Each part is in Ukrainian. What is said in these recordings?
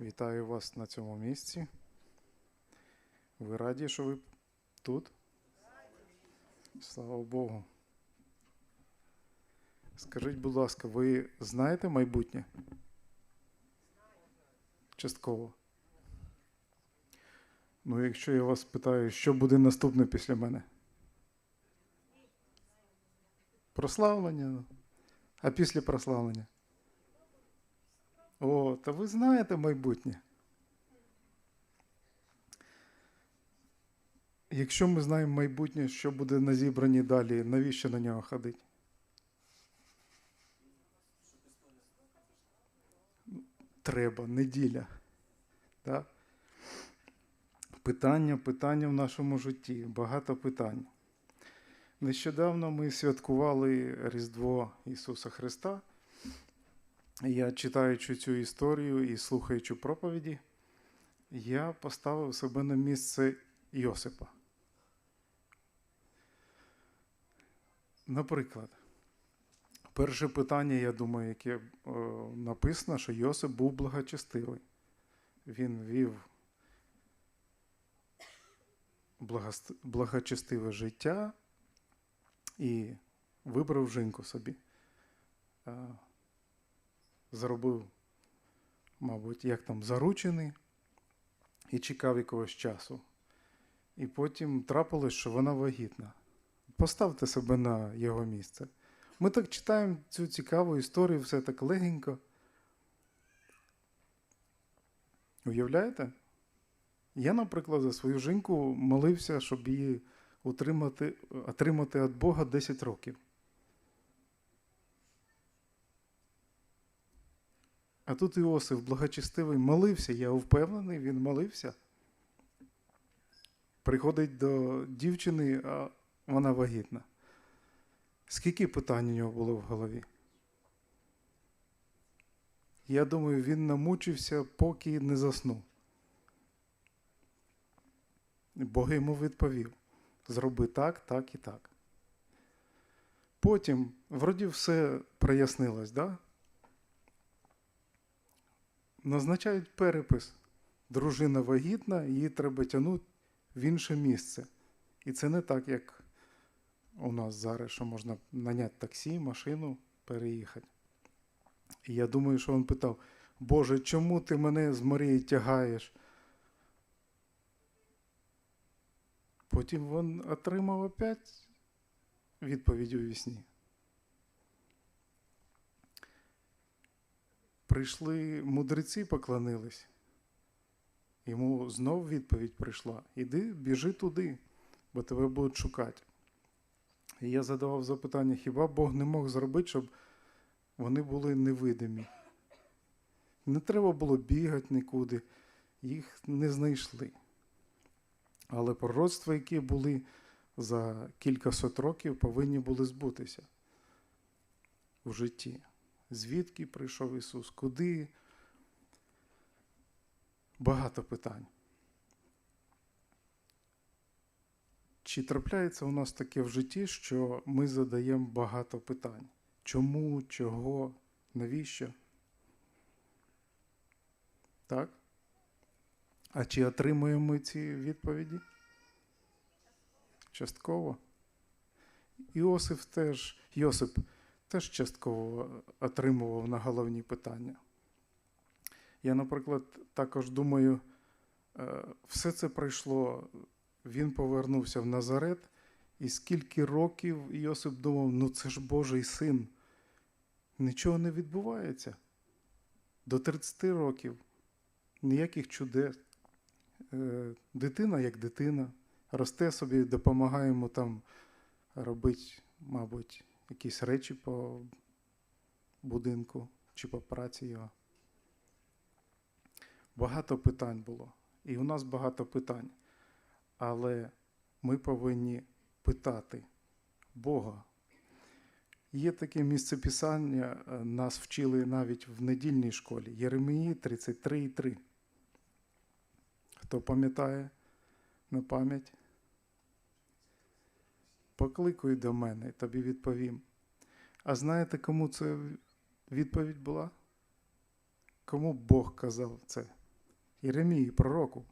Вітаю вас на цьому місці. Ви раді, що ви тут? Слава Богу. Скажіть, будь ласка, ви знаєте майбутнє? Частково. Ну, якщо я вас питаю, що буде наступне після мене? Прославлення. А після прославлення? О, та ви знаєте майбутнє. Якщо ми знаємо майбутнє, що буде на зібранні далі, навіщо на нього ходити? Треба, неділя. Да? Питання, питання в нашому житті, багато питань. Нещодавно ми святкували Різдво Ісуса Христа. Я читаючи цю історію і слухаючи проповіді, я поставив себе на місце Йосипа. Наприклад, перше питання, я думаю, яке е, написано, що Йосип був благочестивий. Він вів благочестиве життя і вибрав жінку собі. Зробив, мабуть, як там заручений і чекав якогось часу. І потім трапилось, що вона вагітна. Поставте себе на його місце. Ми так читаємо цю цікаву історію, все так легенько. Уявляєте? Я, наприклад, за свою жінку молився, щоб її отримати від Бога 10 років. А тут Іосиф благочестивий молився, я впевнений, він молився. Приходить до дівчини, а вона вагітна. Скільки питань у нього було в голові? Я думаю, він намучився, поки не заснув. Бог йому відповів: зроби так, так і так. Потім, вроді, все прояснилось, да? Назначають перепис. Дружина вагітна, її треба тягнути в інше місце. І це не так, як у нас зараз, що можна наняти таксі, машину, переїхати. І я думаю, що він питав: Боже, чому ти мене з Марії тягаєш? Потім він отримав опять відповідь у вісні. Прийшли мудреці, поклонились. Йому знов відповідь прийшла: Іди, біжи туди, бо тебе будуть шукати. І я задавав запитання: хіба Бог не мог зробити, щоб вони були невидимі? Не треба було бігати нікуди, їх не знайшли. Але пророцтва, які були за кількасот років, повинні були збутися в житті. Звідки прийшов Ісус? Куди? Багато питань. Чи трапляється у нас таке в житті, що ми задаємо багато питань? Чому, чого, навіщо? Так? А чи отримуємо ці відповіді? Частково. Іосиф теж, Йосип теж частково отримував на головні питання. Я, наприклад, також думаю, е, все це пройшло, він повернувся в Назарет, і скільки років Йосип думав, ну це ж Божий син. Нічого не відбувається. До 30 років ніяких чудес. Е, Дитина як дитина, росте собі, допомагаємо там робити, мабуть, якісь речі по будинку чи по праці його. Багато питань було. І у нас багато питань. Але ми повинні питати Бога. Є таке місце писання, е, нас вчили навіть в недільній школі Єремії 33,3. Хто пам'ятає на пам'ять? Покликуй до мене, тобі відповім. А знаєте, кому це відповідь була? Кому Бог казав це? Єремії, пророку.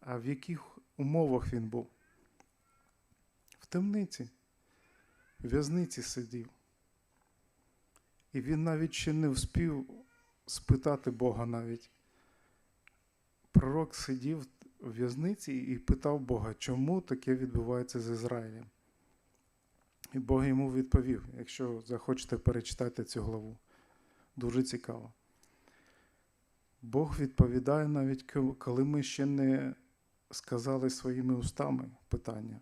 А в яких умовах він був? В темниці, в в'язниці сидів. І він навіть ще не вспів спитати Бога навіть. Пророк сидів в в'язниці і питав Бога, чому таке відбувається з Ізраїлем. І Бог йому відповів, якщо захочете перечитати цю главу. Дуже цікаво. Бог відповідає навіть, коли ми ще не сказали своїми устами питання.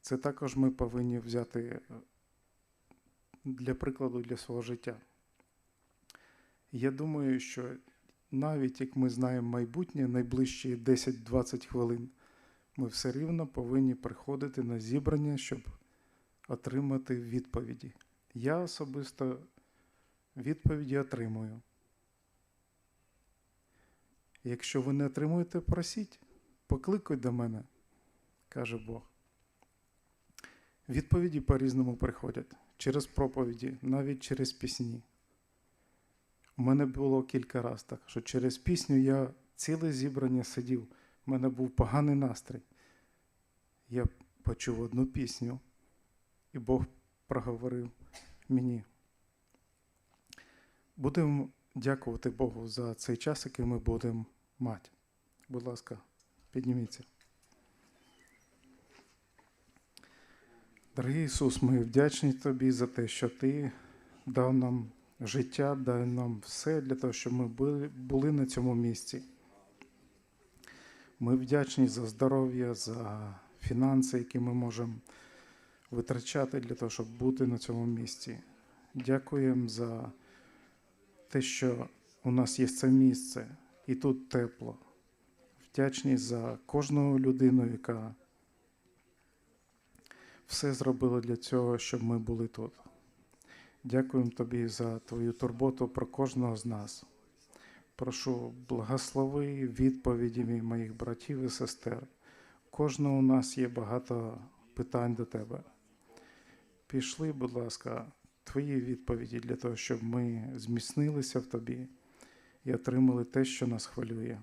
Це також ми повинні взяти е, для прикладу для свого життя. Я думаю, що навіть як ми знаємо майбутнє, найближчі 10-20 хвилин, ми все рівно повинні приходити на зібрання, щоб отримати відповіді. Я особисто відповіді отримую. Якщо ви не отримуєте, просіть, покликай до мене, каже Бог. Відповіді по-різному приходять через проповіді, навіть через пісні. У мене було кілька разів так, що через пісню я ціле зібрання сидів, у мене був поганий настрій. Я почув одну пісню, і Бог проговорив мені. Будемо дякувати Богу за цей час, який ми будемо мати. Будь ласка, підніміться. Дорогий Ісус, ми вдячні Тобі за те, що Ти дав нам життя, дав нам все для того, щоб ми були, на цьому місці. Ми вдячні за здоров'я, за фінанси, які ми можемо витрачати для того, щоб бути на цьому місці. Дякуємо за те, що у нас є це місце, і тут тепло. Вдячні за кожну людину, яка все зробила для цього, щоб ми були тут. Дякуємо тобі за твою турботу про кожного з нас. Прошу, благослови відповіді моїх братів і сестер. Кожного у нас є багато питань до тебе пішли, будь ласка, твої відповіді для того, щоб ми зміцнилися в тобі і отримали те, що нас хвилює.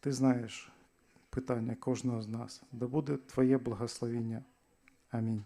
Ти знаєш питання кожного з нас. Да буде Твоє благословення. Амінь.